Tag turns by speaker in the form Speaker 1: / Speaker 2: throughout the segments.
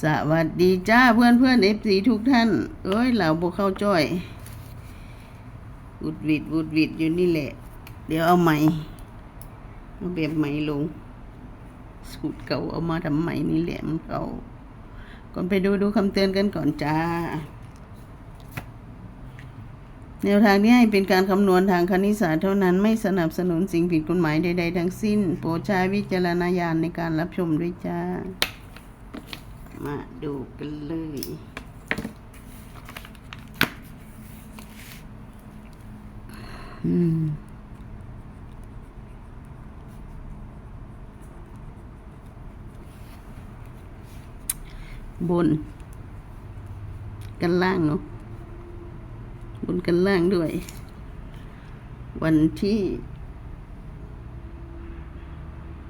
Speaker 1: สวัสดีจ้าเพื่อนเพื่อนเอฟซีทุกท่าน เอ้ยเหล่าพวกเข้าจ้อยวุดวิดวุดวิดอยู่นี่แหละ เดี๋ยวเอาใหม่เอาแบบใหม่ลง สูตรเก่าเอามาทำใหม่นี่แหละมันเก่าก่อนไปดูดูคำเตือนกันก่อนจ้า แนวทางนี้ให้เป็นการคำนวณทางคณิตศาสตร์เท่านั้นไม่สนับสนุนสิ่งผิดกฎหมายใดๆทั้งสิ้น โปรดใช้วิจารณญาณในการรับชมด้วยจ้า มาดูกันเลย อืมบน กันล่างเนาะบนกันล่างด้วย วันที่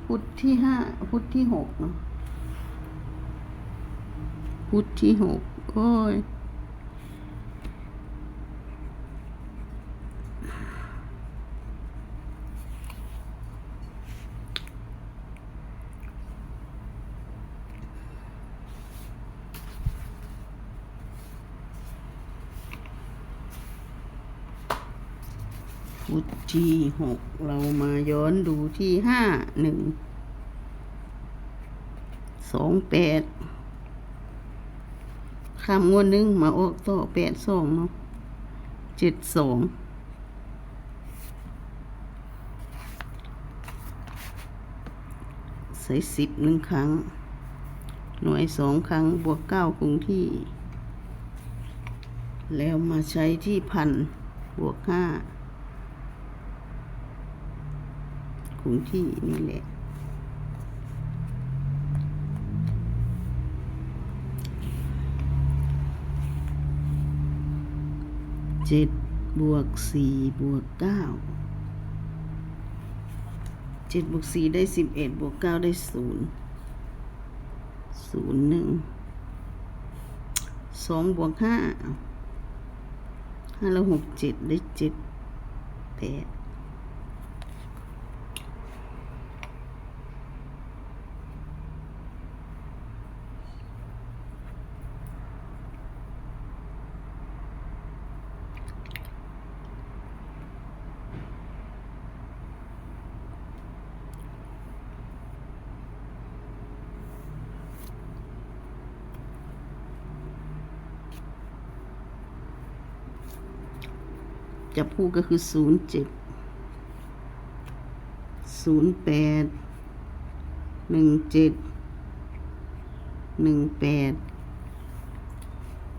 Speaker 1: พุธที่ห้าพุธที่หกเนาะ พุทธที่หกโอ้ยพุทธที่หกเรามาย้อนดูที่ห้าหนึ่งสองแปด คำงวดหนึงมาออกต่อแปดสองเนาะเจ็ดสองใส่สิบหนึ่งครั้ง หน่วยสองครั้งบวกเก้าคงที่ แล้วมาใช้ที่พันบวกห้าคงที่นี่แหละ เจ็ดบวกสี่บวกเก้าเจ็ดบวกสี่ได้สิบเอ็ดบวกเก้าได้ศูนย์ศูนย์หนึ่งสองบวกห้าห้าแล้วหกเจ็ดได้เจ็ดแปด จับคู่ก็คือศูนย์เจ็ดศูนย์แปดหนึ่งเจ็ดหนึ่งแปด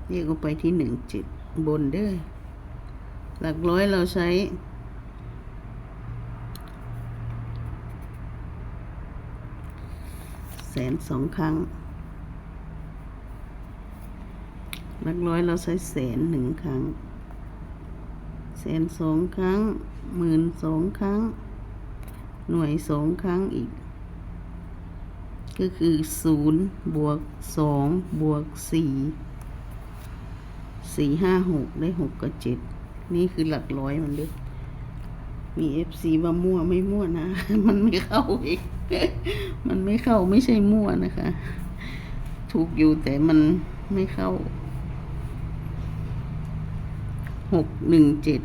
Speaker 1: เรียกไปที่หนึ่งเจ็ดบนเด้อหลักร้อยเราใช้แสนสองครั้ง หลักร้อยเราใช้แสนหนึ่งครั้ง นสองครั้งหมื่นสองครั้ง หน่วยสองครั้งอีก ก็คือศูนย์บวกสองบวกสี่สี่ห้าหกได้หกกับเจ็ดนี่คือหลักร้อยมันด้วยมีเอฟซีว่ามั่วไม่มั่วนะ มันไม่เข้าเอีกมันไม่เข้าไม่ใช่มั่วนะคะ ถูกอยู่แต่มันไม่เข้าหกหนึ่งเจ็ด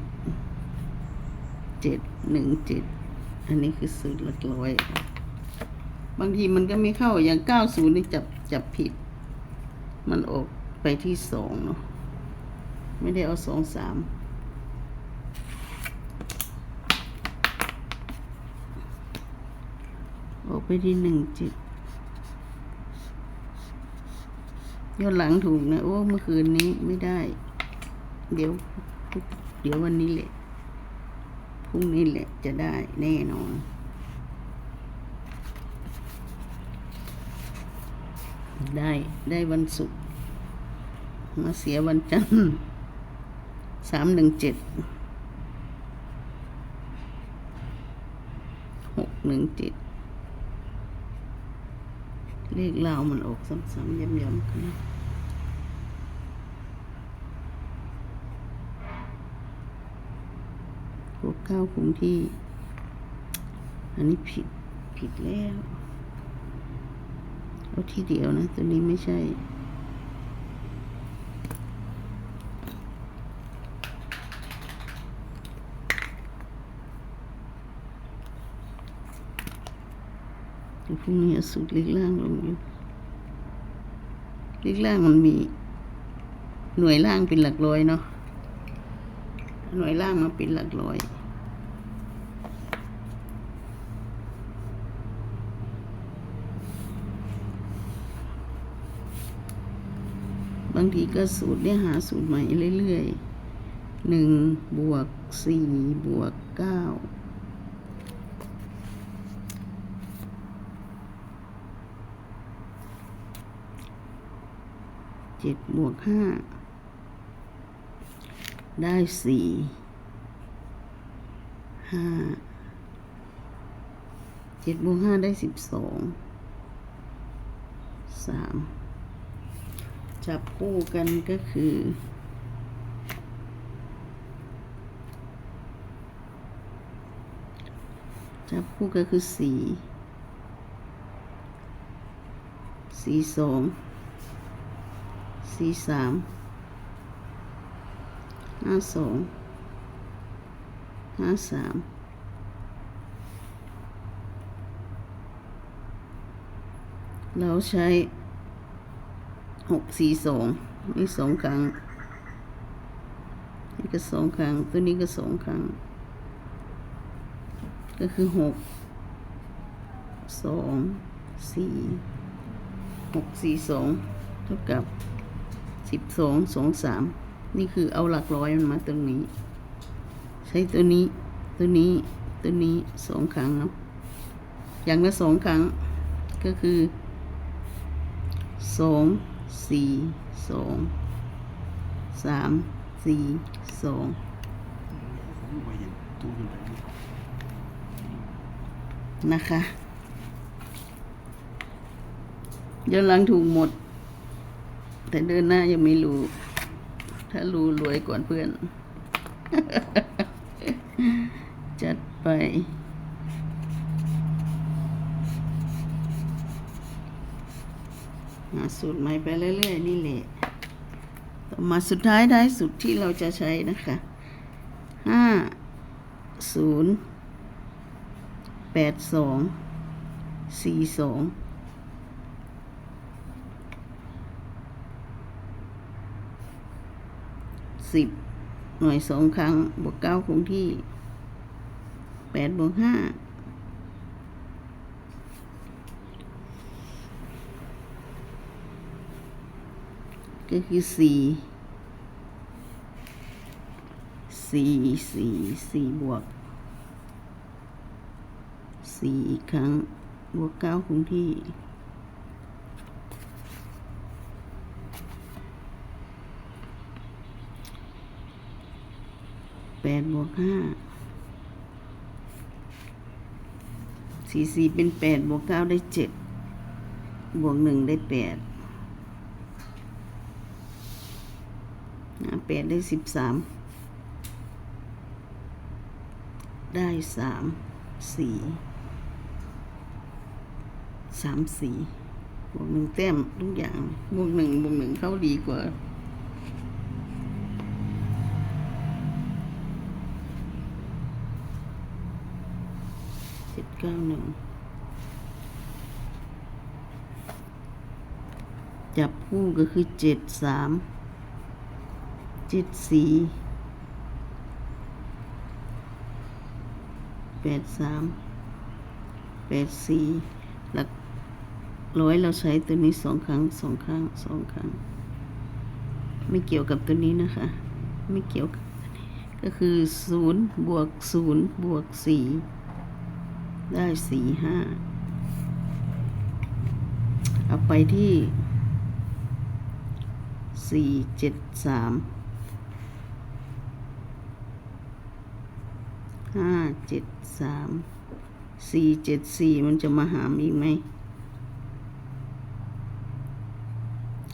Speaker 1: เจ็ดหนึ่งเจ็ดอันนี้คือสูตรหลักร้อยบางทีมันก็ไม่เข้าอย่างเก้าศูนย์นี่จับจับผิด มันออกไปที่สองเนาะไม่ได้เอาสองสามออกไปที่หนึ่งเจ็ดย้อนหลังถูกนะ โอ้ เมื่อคืนนี้ไม่ได้ เดี๋ยว เดี๋ยววันนี้แหละ พรุ่งนี้แหละจะได้แน่นอน ได้ได้วันศุกร์มาเสียวันจันทร์สามหนึ่งเจ็ดหกหนึ่งเจ็ดเลขลาวมันออกซ้ำๆย้ำๆกันนะ บวกเก้าคงที่ อันนี้ผิดผิดแล้วเอาที่เดียวนะ ตัวนี้ไม่ใช่เดี๋ยวพรุ่งนี้สูตรเล็กล่างลงอยู่เล็กล่างมันมีหน่วยล่างเป็นหลักร้อยเนาะหน่วยล่างมาเป็นหลักร้อย บางทีก็สูตรได้หาสูตรใหม่เรื่อยๆหนึ่งบวกสี่บวกเก้าเจ็ดบวกห้าได้สี่ห้าเจ็ดบวกห้าได้สิบสองสาม จับคู่กันก็คือจับคู่ก็คือสีสีสองสีสามห้าสองห้าสามเราใช้ หกสี่สองนี่สองครั้งนี่ก็สองครั้ง ตัวนี้ก็สองครั้ง ก็คือหกสองสี่หกสี่สองเท่ากับสิบสองสองสามนี่คือเอาหลักร้อยมันมาตรงนี้ ใช้ตัวนี้ตัวนี้ตัวนี้สองครั้งเนาะอย่างละสองครั้งก็คือสอง สี่สองสามสี่สองนะคะเดี๋ยวหลังถูกหมด แต่เดินหน้ายังไม่รู้ ถ้ารู้รวยก่อนเพื่อน จัดไป หาสูตรใหม่ไปเรื่อยๆนี่แหละ ต่อมาสุดท้ายได้สุดที่เราจะใช้นะคะห้าศูนย์แปดสองสี่สองสิบหน่วยสองครั้งบวกเก้าคงที่แปดบวกห้า ก็คือสี่สี่สี่สี่บวกสี่อีกครั้ง บวกเก้าคงที่แปดบวกห้าสี่สี่เป็นแปดบวกเก้าได้เจ็ดบวกหนึ่งได้แปด หา แปดได้สิบสามได้สามสี่สามสี่บวกหนึ่งแต้มทุกอย่างบวกหนึ่งบวกหนึ่งเข้าดีกว่าเจ็ดเก้าหนึ่งจับคู่ก็คือเจ็ดสาม จ็ดสี่แปดสามแปดสี่หลักร้อยเราใช้ตัวนี้สองครั้งสองครั้งสองครั้ง ไม่เกี่ยวกับตัวนี้นะคะ ไม่เกี่ยวกับก็คือศูนย์บวกศูนย์บวกสี่ได้สี่ห้าเอาไปที่สี่เจ็ดสาม ห้าเจ็ดสามสี่เจ็ดสี่มันจะมาหามอีกไหม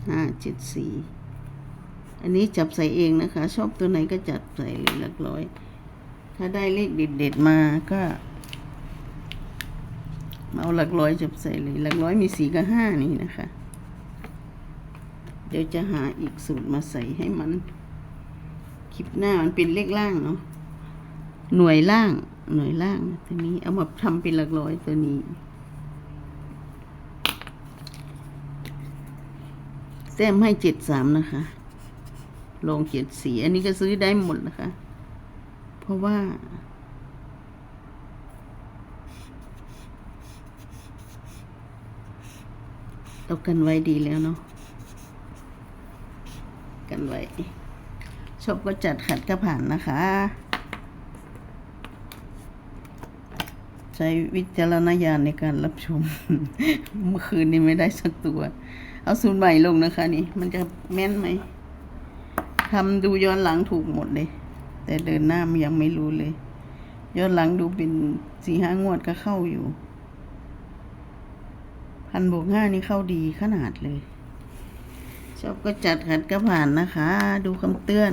Speaker 1: ห้าเจ็ดสี่อันนี้จับใส่เองนะคะ ชอบตัวไหนก็จับใส่เลยหลักร้อย ถ้าได้เลขเด็ดๆมาก็เอาหลักร้อยจับใส่เลยหลักร้อยมีสี่กับห้านี่นะคะ เดี๋ยวจะหาอีกสูตรมาใส่ให้มัน คลิปหน้ามันเป็นเลขล่างเนาะ หน่วยล่าง หน่วยล่างตัวนี้ เอามาทำเป็นหลักร้อยตัวนี้แต้มให้เจ็ดสามนะคะ ลงเขียนสีอันนี้ก็ซื้อได้หมดนะคะ เพราะว่า เรากันไว้ดีแล้วเนาะ กันไว้ชอบก็จัดขัดก็ผ่านนะคะ ใช้วิจารณญาณในการรับชม เมื่อคืนนี้ไม่ได้สักตัว เอาสูตรใหม่ลงนะคะ นี่ มันจะแม่นไหมทำดูย้อนหลังถูกหมดเลย แต่เดินหน้ามันยังไม่รู้เลย ย้อนหลังดูเป็นสี่ห้างวดก็เข้าอยู่ พันบวกห้านี่เข้าดีขนาดเลย ชอบก็จัดขัดก็ผ่านนะคะ ดูคำเตือน